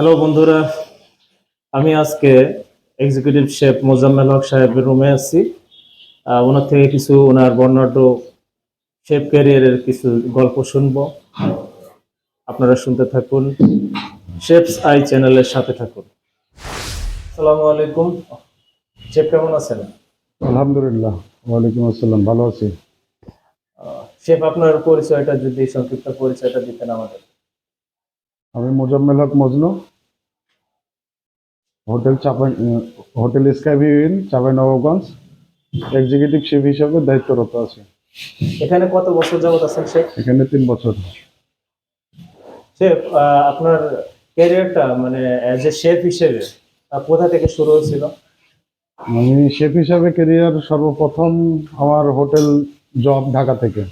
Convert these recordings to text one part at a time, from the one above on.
Hello বন্ধুরা। আমি আজকে এক্সিকিউটিভ শেফ মোজাম্মেল হক সাহেবের রুমে আছি। ওনার থেকে কিছু ওনার বর্ণাঢ্য শেফ ক্যারিয়ারের কিছু গল্প শুনব। আপনারা শুনতে থাকুন। শেফস আই চ্যানেলের সাথে থাকুন। আসসালামু আলাইকুম। শেফ কেমন আছেন? আলহামদুলিল্লাহ। ওয়ালাইকুম আসসালাম। ভালো আছি। শেফ আপনার পরিচয়টা যদি সংক্ষিপ্ত পরিচয়টা দিতেন আমাদের। আমি Mozammel Haque Mojnu. Hotel Chapai hotel sky view in Chapai Nawabganj. Executive chef হিসাবে দায়িত্বরত আছে। এখানে কত বছর যাবত আছেন শেফ এখানে তিন বছর। শেফ আপনার ক্যারিয়ারটা মানে অ্যাজ এ শেফ হিসেবে কোথা থেকে শুরু হয়েছিল? আমি শেফ হিসাবে কেরিয়ার সর্বপ্রথম আমার হোটেল জব ঢাকা থেকে।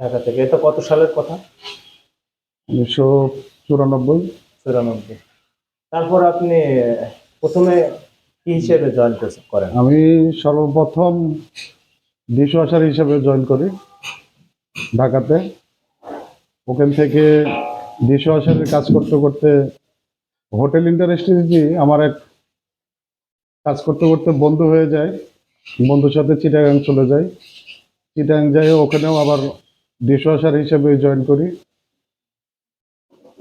ঢাকা থেকে। এটা কত সালের কথা? উনিশশো চুরানব্বই। চুরানব্বই। তারপর আপনি প্রথমে কি হিসেবে জয়েন করেন। আমি সর্বপ্রথম ডিশ ওয়াশার হিসেবে জয়েন করি ঢাকাতে। ওখান থেকে ডিশ ওয়াশারের কাজ করতে করতে হোটেল ইন্ডাস্ট্রি আমার এক কাজ করতে করতে বন্ধু হয়ে যায়। বন্ধুর সাথে চিটাগাং চলে যাই। চিটাগাং যাই ওখানেও আবার ডিশ ওয়াশার হিসেবে জয়েন করি।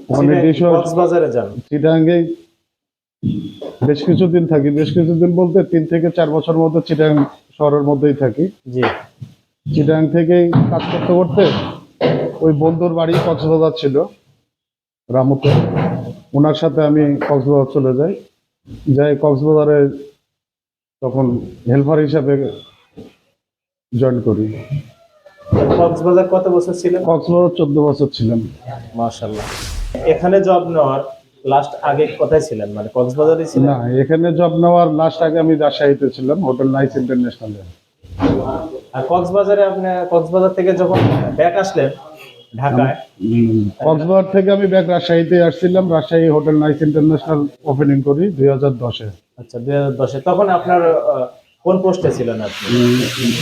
কক্সবাজারে যান। চিটাগাঙ্গে বেশ কিছুদিন থাকি। বেশ কিছুদিন বলতে তিন থেকে চার বছর মতো চিটাগাং শহরের মধ্যেই থাকি। জি। চিটাগাং থেকেই কাজ করতে করতে ওই বন্ধুর বাড়ি কক্সবাজার ছিল রামুতে। ওনার সাথে আমি কক্সবাজার চলে যাই। যাই কক্সবাজারে তখন হেল্পার হিসাবে জয়েন করি। কক্সবাজার কত বছর ছিলেন? কক্সবাজার চোদ্দ বছর ছিলাম। মাশাল্লাহ এখানে জব নেওয়ার লাস্ট আগে কোথায় ছিলেন? মানে কক্সবাজারে ছিলেন? না এখানে জব নেওয়ার লাস্ট আগে আমি রাজশাহীতে ছিলাম হোটেল নাইস ইন্টারন্যাশনালে আর কক্সবাজারে আপনি কক্সবাজার থেকে যখন ব্যাক আসলেন ঢাকায় কক্সবাজার থেকে আমি ব্যাক রাজশাহীতে আসছিলাম Rajshahi hotel nice international opening করি দুই হাজার দশে। আচ্ছা দুই হাজার দশে। তখন আপনার কোন পোস্টে ছিলেন আপনি?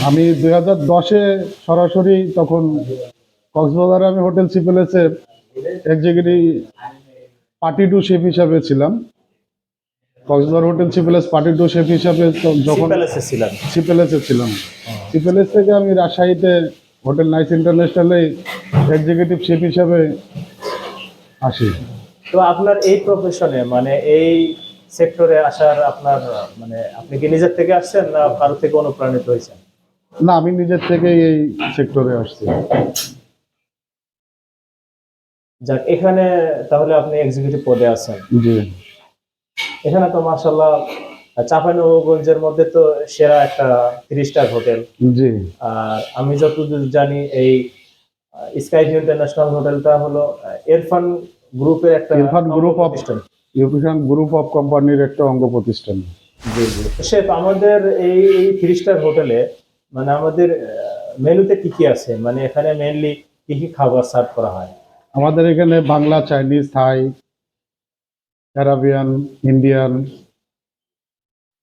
আমি দুই হাজার দশে সরাসরি তখন কক্সবাজারে আমি hotel সিপেলেসে executive party two chef হিসাবে ছিলাম। Cox's Bazar hotel সিপেলেস party two chef হিসাবে যখন প্যালেসে ছিলেন সিপেলেসে ছিলাম। সিপেলেস থেকে আমি রাজশাহীতে হোটেল নাইস ইন্টারন্যাশনালে এক্সিকিউটিভ শেফ হিসাবে আসি। তো আপনার এই প্রফেশনে মানে এই সেক্টরে আসার আপনার মানে আপনি কি নিজের থেকে আসছেন না কারও থেকে অনুপ্রাণিত হয়েছেন? না আমি নিজের থেকেই এই সেক্টরে আসছি। যাক এখানে তাহলে আপনি এক্সিকিউটিভ পদে আছেন। জি। এখানে তো মার্শাল্লাহ চাঁপাইনবাবগঞ্জের মধ্যে তো সেরা একটা থ্রি স্টার হোটেল। জি। আর আমি যতদূর জানি এই স্কাই ভিউ ইন্টারন্যাশনাল হোটেলটা হলো আহ, ইরফান গ্রুপের একটা ইরফান of- প্রতিষ্ঠান। ইউপিশন গ্রুপ অফ কোম্পানির একটা অঙ্গ প্রতিষ্ঠান। জি জি। শেফ আমাদের এই এই থ্রি স্টার হোটেলে মানে আমাদের মেনুতে কি কি আছে? মানে এখানে মেইনলি কি কি খাবার সার্ভ করা হয়? আমাদের এখানে Bangla Chinese Thai Arabian Indian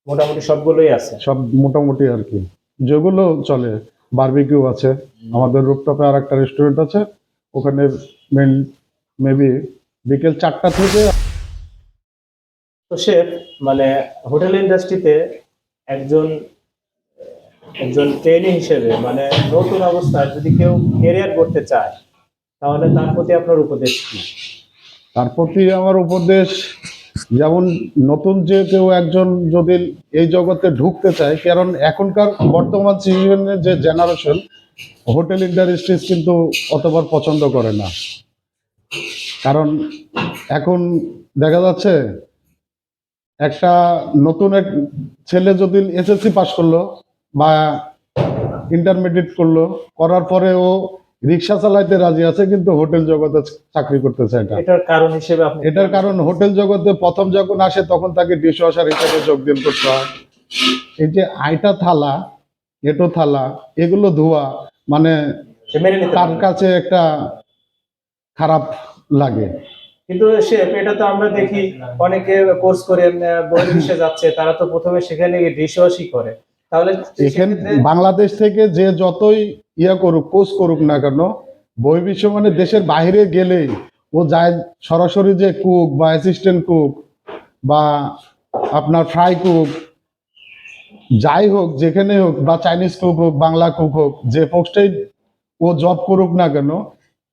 মোটামুটি সবগুলোই আছে। সব মোটামুটি আর কি। যেগুলো চলে বারবিকিউ আছে আমাদের রুপটপে আর একটা রেস্টুরেন্ট আছে ওখানে মেন মেবি বিকেল চারটা থেকে তো শেফ মানে হোটেল ইন্ডাস্ট্রিতে একজন একজন ট্রেনি হিসেবে মানে নতুন অবস্থায় যদি কেউ কেরিয়ার করতে চায় তাহলে তার প্রতি আপনার উপদেশ কি? তার প্রতি আমার উপদেশ, যেমন নতুন যে কেউ একজন যদি এই জগতে ঢুকতে চায়, কারণ এখনকার বর্তমান সিজনের যে জেনারেশন হোটেল ইন্ডাস্ট্রিজ কিন্তু অতবার পছন্দ করে না। কারণ এখন দেখা যাচ্ছে, একটা নতুন এক ছেলে যদি এসএসসি পাস করল বা ইন্টারমিডিয়েট করল, করার পরে ও রিক্সা চালাইতে রাজি আছে কিন্তু হোটেল জগতে চাকরি করতে চায় না এটার কারণ হিসেবে আপনি এটার কারণ হোটেল জগতে প্রথম যখন আসে তখন তাকে ডিশ ওয়াশার হিসেবে যোগদান করতে হয়। এই যে আইটা থালা এটো থালা এগুলো ধোয়া মানে সে তার কাছে একটা খারাপ লাগে। কিন্তু শেফ এটা তো আমরা দেখি অনেকে কোর্স করে বহির্বিশ্বে যাচ্ছে তারা তো প্রথমে সেখানে ডিশওয়াশই করে। তাহলে বাংলাদেশ থেকে যে যতই ইয়া করুক কোর্স করুক না কেন বহির্বিশ্ব মানে দেশের বাইরে গেলেই ও যায় সরাসরি যে কুক বা অ্যাসিস্ট্যান্ট কুক বা আপনার ফ্রাই কুক যাই হোক যেখানে হোক বা চাইনিজ কুক হোক বাংলা কুক হোক যে পোস্টেই ও জব করুক না কেন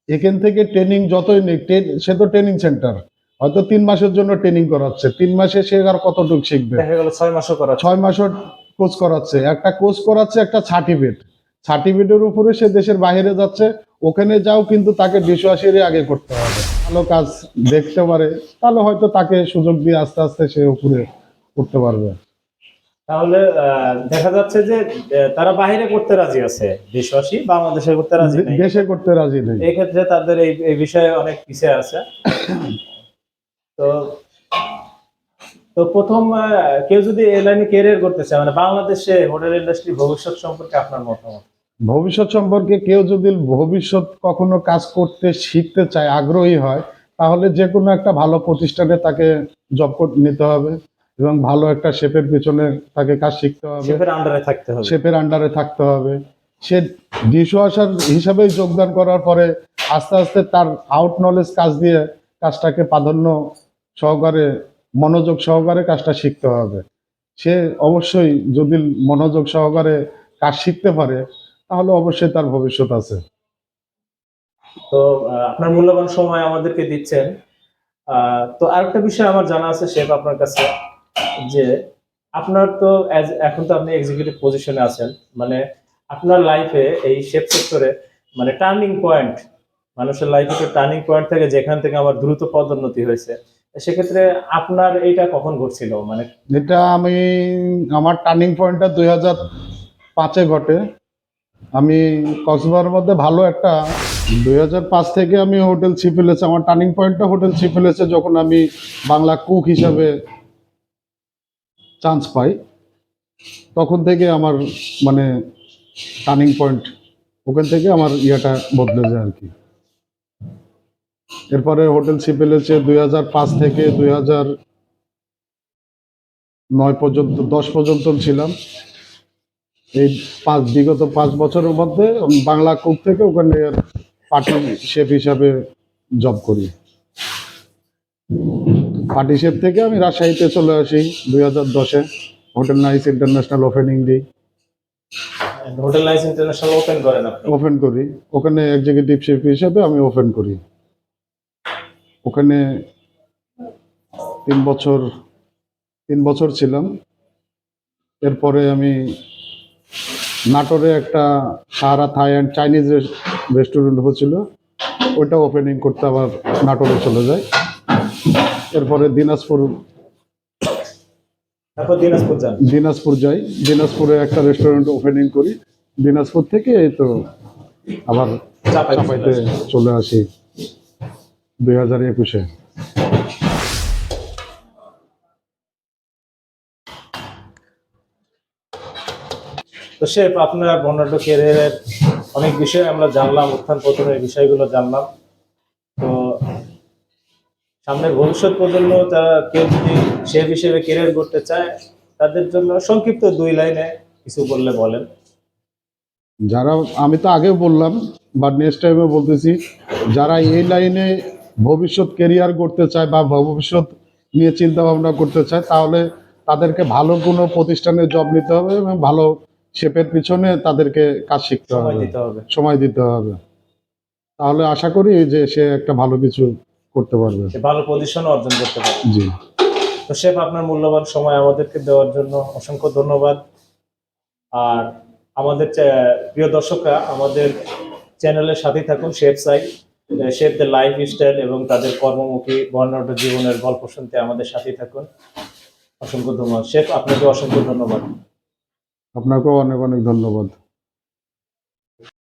এখান থেকে ট্রেনিং যতই নিক ট্রে- সে তো ট্রেনিং সেন্টার হয়তো তিন মাসের জন্য ট্রেনিং করাচ্ছে তিন মাসে সে আর কতটুকু শিখবে? ছয় মাসও করা ছয় মাসের কোর্স করাচ্ছে একটা কোর্স করাচ্ছে একটা সার্টিফিকেট সার্টিফিকেটের উপরে সে দেশের বাইরে যাচ্ছে ওখানে যাও কিন্তু তাকে ডিশওয়াশারই আগে করতে হবে। ভালো কাজ দেখতে পারে তাহলে হয়তো তাকে সুযোগ দিয়ে আস্তে আস্তে সে উপরে করতে পারবে। তাহলে দেখা যাচ্ছে যে তারা বাইরে করতে রাজি আছে। দেশবাসী বাংলাদেশে করতে রাজি নেই। দেশে করতে রাজি নেই। এক্ষেত্রে তাদের এই এই বিষয়ে অনেক পিছিয়ে আছে। তো তো প্রথম কেউ যদি এই লাইনে ক্যারিয়ার করতে চায় মানে বাংলাদেশে হোটেল ইন্ডাস্ট্রি ভবিষ্যৎ সম্পর্কে আপনার মতামত? ভবিষ্যৎ সম্পর্কে কেউ যদি ভবিষ্যৎ কখনো কাজ করতে শিখতে চায় আগ্রহী হয় তাহলে যে কোনো একটা ভালো প্রতিষ্ঠানে তাকে জব নিতে হবে এবং ভালো একটা শেপের পিছনে তাকে কাজ শিখতে হবে। শেফের আন্ডারে থাকতে হবে। শেপের আন্ডারে থাকতে হবে। সে ডিশওয়াশার হিসাবে যোগদান করার পরে আস্তে আস্তে তার আউট নলেজ কাজ দিয়ে কাজটাকে প্রাধান্য সহকারে মনোযোগ সহকারে কাজটা শিখতে হবে। সে অবশ্যই যদি মনোযোগ সহকারে কাজ শিখতে পারে, তাহলে অবশ্যই তার ভবিষ্যৎ আছে। তো আপনার মূল্যবান সময় আমাদেরকে দিচ্ছেন। তো আরেকটা বিষয় আমার জানা আছে শেফ আপনার কাছে, যে আপনার তো এখন তো আপনি এক্সিকিউটিভ পজিশনে আছেন। মানে আপনার লাইফে এই শেফ সেক্টরে মানে টার্নিং পয়েন্ট মানুষের লাইফে তো টার্নিং পয়েন্ট থেকে যেখান থেকে আমার দ্রুত পদোন্নতি হয়েছে। সেক্ষেত্রে আপনার এইটা কখন ঘটছিল? মানে এটা আমি, আমার টার্নিং পয়েন্টটা দুই হাজার পাঁচে ঘটে। আমি কক্সবাজারের মধ্যে ভালো একটা, দুই হাজার পাঁচ থেকে আমি হোটেল ছিপিলেছে আমার টার্নিং পয়েন্টটা হোটেল ছিপিলেছে যখন আমি বাংলা কুক হিসাবে চান্স পাই। তখন থেকে আমার মানে টার্নিং পয়েন্ট ওখান থেকে আমার ইয়েটা বদলে যায় আর কি। এরপরে হোটেল ছিপিলেছে দুই হাজার পাঁচ থেকে দুই হাজার নয় পর্যন্ত দশ পর্যন্ত ছিলাম। এই পাঁচ বিগত পাঁচ বছরের মধ্যে বাংলা কুক থেকে ওখানে পার্টি শেফ হিসাবে জব করি। পার্টি শেফ থেকে আমি রাজশাহীতে চলে আসি দুই হাজার দশে হোটেল নাইস ইন্টারন্যাশনাল ওপেনিং দিই হোটেল লাইস ইন্টারন্যাশনাল ওপেন করেন ওপেন করি। ওখানে এক্সিকিউটিভ শেফ হিসাবে আমি ওপেন করি। ওখানে তিন বছর তিন বছর ছিলাম। এরপরে আমি নাটোরে একটা সারা থাই অ্যান্ড চাইনিজ রেস্টুরেন্ট হচ্ছিল ওইটা ওপেনিং করতে আবার নাটোরে চলে যায়। এরপরে দিনাজপুর দিনাজপুর যাই। দিনাজপুরে একটা রেস্টুরেন্ট ওপেনিং করি। দিনাজপুর থেকে এই তো আবার চাপাইতে চলে আসি। দুই হাজার একুশে। তো শেফ আপনার বর্ণাঢ্য ক্যারিয়ারের অনেক বিষয় আমরা জানলাম উত্থান পতনের বিষয়গুলো জানলাম। তো সামনের ভবিষ্যৎ প্রজন্ম তারা কেউ যদি শেফ হিসেবে ক্যারিয়ার করতে চায় তাদের জন্য সংক্ষিপ্ত দুই লাইনে কিছু বললে বলেন। যারা আমি তো আগেও বললাম বা নেক্সট টাইমে বলতেছি যারা এই লাইনে ভবিষ্যৎ কেরিয়ার করতে চায় বা ভবিষ্যৎ নিয়ে চিন্তা ভাবনা করতে চায় তাহলে তাদেরকে ভালো কোনো প্রতিষ্ঠানে জব নিতে হবে এবং ভালো শেপের পিছনে তাদেরকে কাজ শিখতে হবে। সময় দিতে হবে। তাহলে আশা করি যে সে একটা ভালো কিছু করতে পারবে। সে ভালো পজিশন অর্জন করতে পারবে। জি। তো শেফ আপনার মূল্যবান সময় আমাদেরকে দেওয়ার জন্য অসংখ্য ধন্যবাদ। আর আমাদের প্রিয় দর্শকরা আমাদের চ্যানেলের সাথেই থাকুন শেফ সাই। শেফদের লাইফ স্টাইল এবং তাদের কর্মমুখী বর্ণাঢ্য জীবনের গল্প শুনতে আমাদের সাথেই থাকুন। অসংখ্য ধন্যবাদ। শেফ আপনাকে অসংখ্য ধন্যবাদ। আপনাকেও অনেক অনেক ধন্যবাদ।